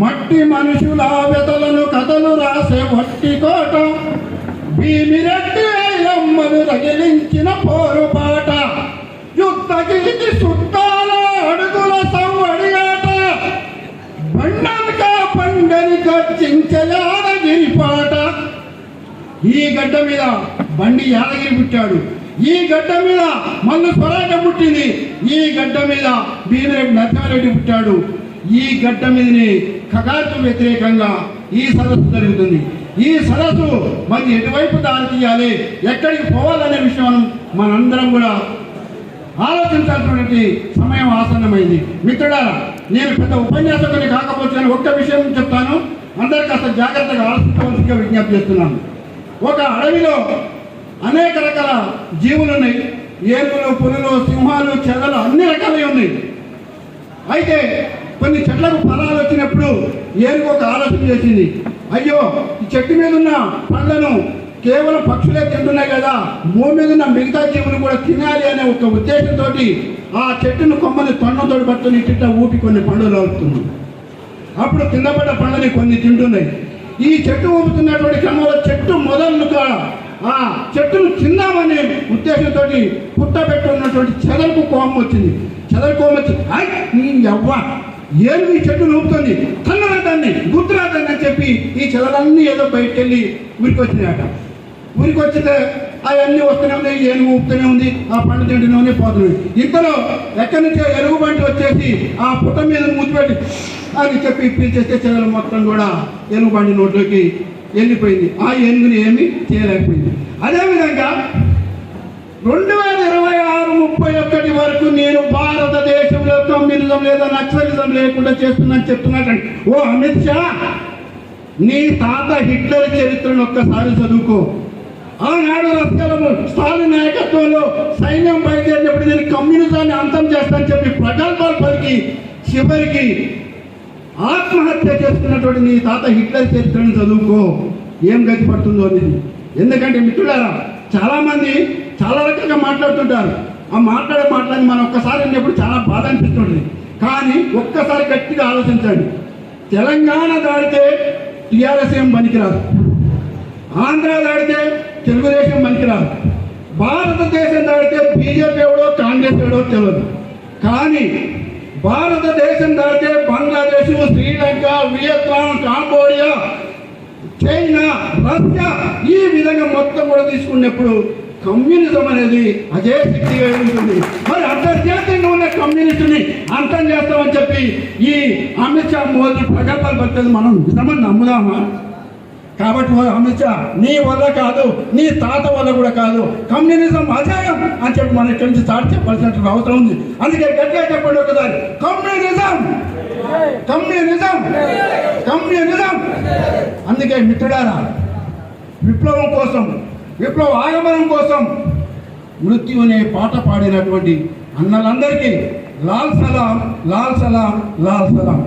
మట్టి మనుషుల వెతలను కథలు రాసే వట్టి కోట. భీమిరెడ్డి వేలమ్మను రగిలించిన పోరుపాట యుద్ధ గీతి సుట్టాల అడుగుల సవ్వడిగాట బండక పండని గర్జించయాడగిరి పాట ఈ గడ్డ మీద బండి యాదగిరి పుట్టాడు. ఈ గడ్డ మీద మల్లు స్వరాజ పుట్టింది. ఈ గడ్డ మీద భీమిరెడ్డి నరసింహారెడ్డి పుట్టాడు. ఈ గడ్డ మీదనే ఖగాకు వ్యతిరేకంగా ఈ సదస్సు జరుగుతుంది. ఈ సదస్సు మరి ఎటువైపు దారి తీయాలి? ఎక్కడికి పోవాలనే విషయం మనందరం కూడా ఆలోచించాల్సినటువంటి సమయం ఆసన్నమైంది. మిత్రుడారా నేను పెద్ద ఉపన్యాసకుని కాకపోతే ఒక్క విషయం చెప్తాను. అందరు కాస్త జాగ్రత్తగా ఆలోచించవలసిగా విజ్ఞప్తి చేస్తున్నాను. ఒక అడవిలో అనేక రకాల జీవులు ఉన్నాయి. ఏనుగులు పులులు సింహాలు చెదలు అన్ని రకాలవి ఉన్నాయి. అయితే కొన్ని చెట్లకు ఫలాలు వచ్చినప్పుడు ఏనుగు ఒక ఆలోచన చేసింది. అయ్యో ఈ చెట్టు మీద ఉన్న పండ్లను కేవలం పక్షులే తింటున్నాయి కదా భూమి మీద ఉన్న మిగతా జీవులు కూడా తినాలి అనే ఒక ఉద్దేశంతో ఆ చెట్టును కొమ్మని తొండతోడు పట్టుని తిట్ట ఊపి కొన్ని పండ్లు అవుతుంది అప్పుడు కింద పడ్డ పండ్లని కొన్ని తింటున్నాయి. ఈ చెట్టు ఊపుతున్నటువంటి క్రమంలో చెట్టు మొదలుగా ఆ చెట్టును తిందామనే ఉద్దేశంతో పుట్టబెట్టున్నటువంటి చెదలకు కోపం వచ్చింది. చెదల కోపం వచ్చి నీ ఎవ్వ ఏనుగు ఈ చెట్టు నూపుతుంది తన్నరా దాన్ని అని చెప్పి ఈ చెలలన్నీ ఏదో బయటకు వెళ్ళి ఊరికి వచ్చినాయట. ఊరికి వచ్చితే అవన్నీ వస్తూనే ఉన్నాయి ఏనుగు ఊపుతూనే ఉంది ఆ పండు తింటూనే ఉంది పోతున్నాయి ఇంతలో ఎక్కడి నుంచో ఎరుగు బంటి వచ్చేసి ఆ పుట్ట మీద మూతిపెట్టి అని చెప్పి పీల్చేస్తే చెల్లెలు మొత్తం కూడా ఏనుగు బండి నోట్లోకి వెళ్ళిపోయింది. ఆ ఏనుగుని ఏమీ చేయలేకపోయింది. అదేవిధంగా రెండు వేల ఇరవై ఆరు ముప్పై ఒకటి వరకు నేను భారతదేశం కమ్యూనిజం లేదా నక్సలిజం లేకుండా చేస్తుందని చెప్తున్నాడండి. ఓ అమిత్ షా నీ తాత హిట్లర్ చరిత్రను ఒక్కసారి చదువుకో. ఆనాడు రస్కలము స్టాలిన్ నాయకత్వంలో సైన్యం బయలుదేరినప్పుడు నేను కమ్యూనిజాన్ని అంతం చేస్తానని చెప్పి ప్రగల్భాలు పలికి చివరికి ఆత్మహత్య చేసుకున్నటువంటి నీ తాత హిట్లర్ చరిత్రను చదువుకో. ఏం గతి పడుతుందో అనేది. ఎందుకంటే మిత్రులారా చాలామంది చాలా రకంగా మాట్లాడుతుంటారు. ఆ మాట్లాడే మాట్లాడి మనం ఒక్కసారి విన్నప్పుడు చాలా బాధ అనిపిస్తుంది. కానీ ఒక్కసారి గట్టిగా ఆలోచించండి. తెలంగాణ దాడితే టీఆర్ఎస్ ఏం పనికిరాదు. ఆంధ్ర దాడితే తెలుగుదేశం పనికిరాదు. భారతదేశం దాడితే బీజేపీ ఎవడో కాంగ్రెస్ ఎవడో తెలియదు కానీ భారతదేశం దాటితే Bangladesh Sri Lanka Vietnam Cambodia China Russia ఈ విధంగా మొత్తం కూడా తీసుకున్నప్పుడు కమ్యూనిజం అనేది అదే శక్తిగా ఉంటుంది. మరి అంతర్జాతీయంగా ఉన్న కమ్యూనిస్టుని అంతం చేస్తామని చెప్పి ఈ అమిత్ షా మోదీ ప్రజాపాలు పట్టేది మనం నిజమని నమ్ముదామా? కాబట్టి అమిత్ షా నీ వల్ల కాదు నీ తాత వల్ల కూడా కాదు కమ్యూనిజం అజాయం అని చెప్పి మనం ఇక్కడి నుంచి స్టార్ట్ చెప్పాల్సిన అవసరం ఉంది. అందుకే గట్టిగా చెప్పండి ఒకసారి. కమ్యూనిజం! కమ్యూనిజం! కమ్యూనిజం! అందుకే మిత్రుడారా విప్లవం కోసం విప్లవ ఆగమనం కోసం మృత్యు అనే పాట పాడినటువంటి అన్నలందరికీ లాల్ సలాం లాల్ సలాం లాల్ సలాం.